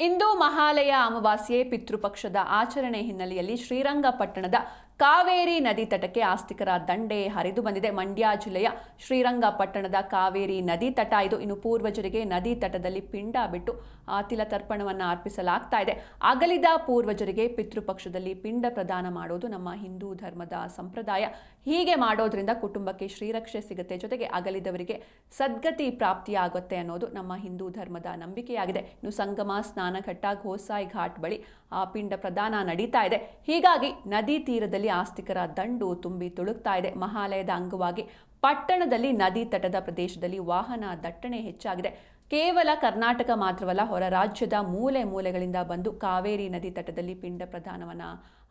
ಇಂದು ಮಹಾಲಯ ಅಮಾವಾಸ್ಯೆ ಪಿತೃಪಕ್ಷದ ಆಚರಣೆ ಹಿನ್ನೆಲೆಯಲ್ಲಿ ಶ್ರೀರಂಗಪಟ್ಟಣದ ಕಾವೇರಿ ನದಿ ತಟಕ್ಕೆ ಆಸ್ತಿಕರ ದಂಡೆ ಹರಿದು ಬಂದಿದೆ. ಮಂಡ್ಯ ಜಿಲ್ಲೆಯ ಶ್ರೀರಂಗಪಟ್ಟಣದ ಕಾವೇರಿ ನದಿ ತಟ. ಇದು ಇನ್ನು ಪೂರ್ವಜರಿಗೆ ನದಿ ತಟದಲ್ಲಿ ಪಿಂಡ ಬಿಟ್ಟು ಆತಿಲ ತರ್ಪಣವನ್ನು ಅರ್ಪಿಸಲಾಗ್ತಾ ಇದೆ. ಅಗಲಿದ ಪೂರ್ವಜರಿಗೆ ಪಿತೃಪಕ್ಷದಲ್ಲಿ ಪಿಂಡ ಪ್ರದಾನ ಮಾಡೋದು ನಮ್ಮ ಹಿಂದೂ ಧರ್ಮದ ಸಂಪ್ರದಾಯ. ಹೀಗೆ ಮಾಡೋದ್ರಿಂದ ಕುಟುಂಬಕ್ಕೆ ಶ್ರೀರಕ್ಷೆ ಸಿಗುತ್ತೆ. ಜೊತೆಗೆ ಅಗಲಿದವರಿಗೆ ಸದ್ಗತಿ ಪ್ರಾಪ್ತಿಯಾಗುತ್ತೆ ಅನ್ನೋದು ನಮ್ಮ ಹಿಂದೂ ಧರ್ಮದ ನಂಬಿಕೆಯಾಗಿದೆ. ಇನ್ನು ಸಂಗಮ, ಸ್ನಾನಘಟ್ಟ ಘೋಸಾಯಿ ಘಾಟ್ ಬಳಿ ಆ ಪಿಂಡ ಪ್ರದಾನ ನಡೀತಾ ಇದೆ. ಹೀಗಾಗಿ ನದಿ ತೀರದಲ್ಲಿ ಆಸ್ತಿಕರ ದಂಡು ತುಂಬಿ ತುಳುಕ್ತಾ ಇದೆ. ಮಹಾಲಯದ ಅಂಗವಾಗಿ ಪಟ್ಟಣದಲ್ಲಿ ನದಿ ತಟದ ಪ್ರದೇಶದಲ್ಲಿ ವಾಹನ ದಟ್ಟಣೆ ಹೆಚ್ಚಾಗಿದೆ. ಕೇವಲ ಕರ್ನಾಟಕ ಮಾತ್ರವಲ್ಲ, ಹೊರ ರಾಜ್ಯದ ಮೂಲೆ ಮೂಲೆಗಳಿಂದ ಬಂದು ಕಾವೇರಿ ನದಿ ತಟದಲ್ಲಿ ಪಿಂಡ ಪ್ರದಾನವನ್ನು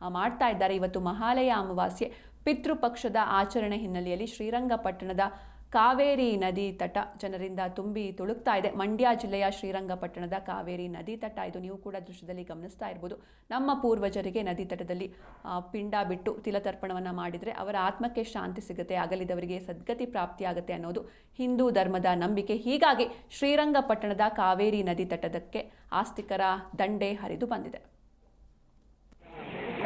ಮಾಡ್ತಾ ಇದ್ದಾರೆ. ಇವತ್ತು ಮಹಾಲಯ ಅಮಾವಾಸ್ಯೆ. ಪಿತೃಪಕ್ಷದ ಆಚರಣೆ ಹಿನ್ನೆಲೆಯಲ್ಲಿ ಶ್ರೀರಂಗಪಟ್ಟಣದ ಕಾವೇರಿ ನದಿ ತಟ ಜನರಿಂದ ತುಂಬಿ ತುಳುಕ್ತಾ ಇದೆ. ಮಂಡ್ಯ ಜಿಲ್ಲೆಯ ಶ್ರೀರಂಗಪಟ್ಟಣದ ಕಾವೇರಿ ನದಿ ತಟ. ಇದು ನೀವು ಕೂಡ ದೃಶ್ಯದಲ್ಲಿ ಗಮನಿಸ್ತಾ ಇರ್ಬೋದು. ನಮ್ಮ ಪೂರ್ವಜರಿಗೆ ನದಿ ತಟದಲ್ಲಿ ಪಿಂಡ ಬಿಟ್ಟು ತಿಲತರ್ಪಣವನ್ನು ಮಾಡಿದರೆ ಅವರ ಆತ್ಮಕ್ಕೆ ಶಾಂತಿ ಸಿಗುತ್ತೆ, ಅಗಲಿದವರಿಗೆ ಸದ್ಗತಿ ಪ್ರಾಪ್ತಿಯಾಗುತ್ತೆ ಅನ್ನೋದು ಹಿಂದೂ ಧರ್ಮದ ನಂಬಿಕೆ. ಹೀಗಾಗಿ ಶ್ರೀರಂಗಪಟ್ಟಣದ ಕಾವೇರಿ ನದಿ ತಟದಕ್ಕೆ ಆಸ್ತಿಕರ ದಂಡೆ ಹರಿದು ಬಂದಿದೆ.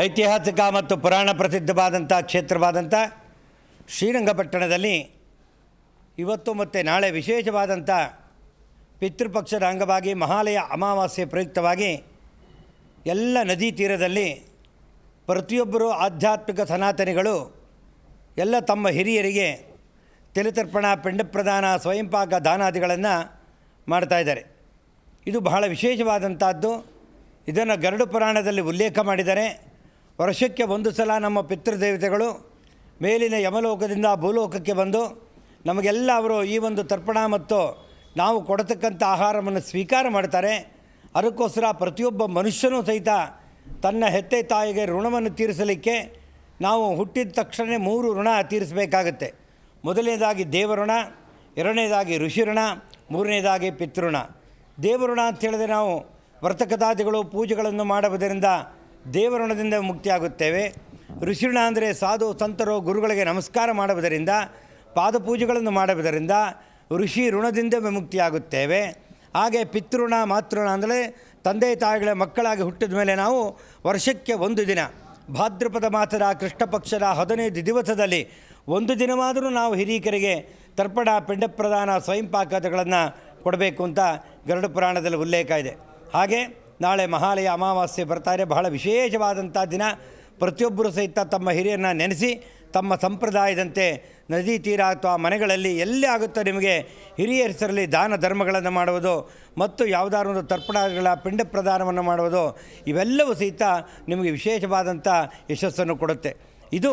ಐತಿಹಾಸಿಕ ಮತ್ತು ಪುರಾಣ ಪ್ರಸಿದ್ಧವಾದಂಥ ಕ್ಷೇತ್ರವಾದಂಥ ಶ್ರೀರಂಗಪಟ್ಟಣದಲ್ಲಿ ಇವತ್ತು ಮತ್ತು ನಾಳೆ ವಿಶೇಷವಾದಂಥ ಪಿತೃಪಕ್ಷದ ಅಂಗವಾಗಿ ಮಹಾಲಯ ಅಮಾವಾಸ್ಯೆ ಪ್ರಯುಕ್ತವಾಗಿ ಎಲ್ಲ ನದಿ ತೀರದಲ್ಲಿ ಪ್ರತಿಯೊಬ್ಬರು ಆಧ್ಯಾತ್ಮಿಕ ಸನಾತನಿಗಳು ಎಲ್ಲ ತಮ್ಮ ಹಿರಿಯರಿಗೆ ತಿಲತರ್ಪಣ ಪಿಂಡ ಪ್ರದಾನ ಸ್ವಯಂಪಾಕ ದಾನಾದಿಗಳನ್ನು ಮಾಡ್ತಾಯಿದ್ದಾರೆ ಇದು ಬಹಳ ವಿಶೇಷವಾದಂಥದ್ದು. ಇದನ್ನು ಗರುಡ ಪುರಾಣದಲ್ಲಿ ಉಲ್ಲೇಖ ಮಾಡಿದ್ದಾರೆ. ವರ್ಷಕ್ಕೆ ಒಂದು ಸಲ ನಮ್ಮ ಪಿತೃದೇವತೆಗಳು ಮೇಲಿನ ಯಮಲೋಕದಿಂದ ಭೂಲೋಕಕ್ಕೆ ಬಂದು ನಮಗೆಲ್ಲ ಅವರು ಈ ಒಂದು ತರ್ಪಣ ಮತ್ತು ನಾವು ಕೊಡತಕ್ಕಂಥ ಆಹಾರವನ್ನು ಸ್ವೀಕಾರ ಮಾಡ್ತಾರೆ. ಅದಕ್ಕೋಸ್ಕರ ಪ್ರತಿಯೊಬ್ಬ ಮನುಷ್ಯನೂ ಸಹಿತ ತನ್ನ ಹೆತ್ತೆ ತಾಯಿಗೆ ಋಣವನ್ನು ತೀರಿಸಲಿಕ್ಕೆ ನಾವು ಹುಟ್ಟಿದ ತಕ್ಷಣ ಮೂರು ಋಣ ತೀರಿಸಬೇಕಾಗತ್ತೆ. ಮೊದಲನೇದಾಗಿ ದೇವಋಣ, ಎರಡನೇದಾಗಿ ಋಷಿ ಋಣ ಮೂರನೇದಾಗಿ ಪಿತೃಋಣ. ದೇವಋಣ ಅಂತ ಹೇಳಿದ್ರೆ ನಾವು ವ್ರತಕಥಾದಿಗಳು ಪೂಜೆಗಳನ್ನು ಮಾಡುವುದರಿಂದ ದೇವಋಣದಿಂದ ಮುಕ್ತಿಯಾಗುತ್ತೇವೆ. ಋಷಿಋಣ ಅಂದರೆ ಸಾಧು, ಸಂತರು, ಗುರುಗಳಿಗೆ ನಮಸ್ಕಾರ ಮಾಡುವುದರಿಂದ, ಪಾದಪೂಜೆಗಳನ್ನು ಮಾಡುವುದರಿಂದ ಋಷಿ ಋಣದಿಂದ ವಿಮುಕ್ತಿಯಾಗುತ್ತೇವೆ. ಹಾಗೆ ಪಿತೃಋಣ, ಮಾತೃಋಣ ಅಂದರೆ ತಂದೆ, ತಾಯಿಗಳ ಮಕ್ಕಳಾಗಿ ಹುಟ್ಟಿದ ಮೇಲೆ ನಾವು ವರ್ಷಕ್ಕೆ ಒಂದು ದಿನ, ಭಾದ್ರಪದ ಮಾಸದ ಕೃಷ್ಣ ಪಕ್ಷದ ಹದಿನೈದು ದಿವಸದಲ್ಲಿ ಒಂದು ದಿನವಾದರೂ ನಾವು ಹಿರಿಯಕರಿಗೆ ತರ್ಪಣ ಪಿಂಡ ಪ್ರದಾನ ಸ್ವಯಂಪಾಕಗಳನ್ನು ಕೊಡಬೇಕು ಅಂತ ಗರುಡ ಪುರಾಣದಲ್ಲಿ ಉಲ್ಲೇಖ ಇದೆ. ಹಾಗೆ ನಾಳೆ ಮಹಾಲಯ ಅಮಾವಾಸ್ಯೆ ಬರ್ತಾರೆ. ಬಹಳ ವಿಶೇಷವಾದಂಥ ದಿನ. ಪ್ರತಿಯೊಬ್ಬರು ಸಹಿತ ತಮ್ಮ ಹಿರಿಯರನ್ನ ನೆನೆಸಿ, ತಮ್ಮ ಸಂಪ್ರದಾಯದಂತೆ ನದಿ ತೀರ ಅಥವಾ ಮನೆಗಳಲ್ಲಿ ಎಲ್ಲೇ ಆಗುತ್ತೋ ನಿಮಗೆ ಹಿರಿಯ ಹೆಸರಲ್ಲಿ ದಾನ ಧರ್ಮಗಳನ್ನು ಮಾಡುವುದು ಮತ್ತು ಯಾವುದಾದ್ರು ಒಂದು ತರ್ಪಣಗಳ ಪಿಂಡ ಪ್ರದಾನವನ್ನು ಮಾಡುವುದು, ಇವೆಲ್ಲವೂ ಸಹಿತ ನಿಮಗೆ ವಿಶೇಷವಾದಂಥ ಯಶಸ್ಸನ್ನು ಕೊಡುತ್ತೆ. ಇದು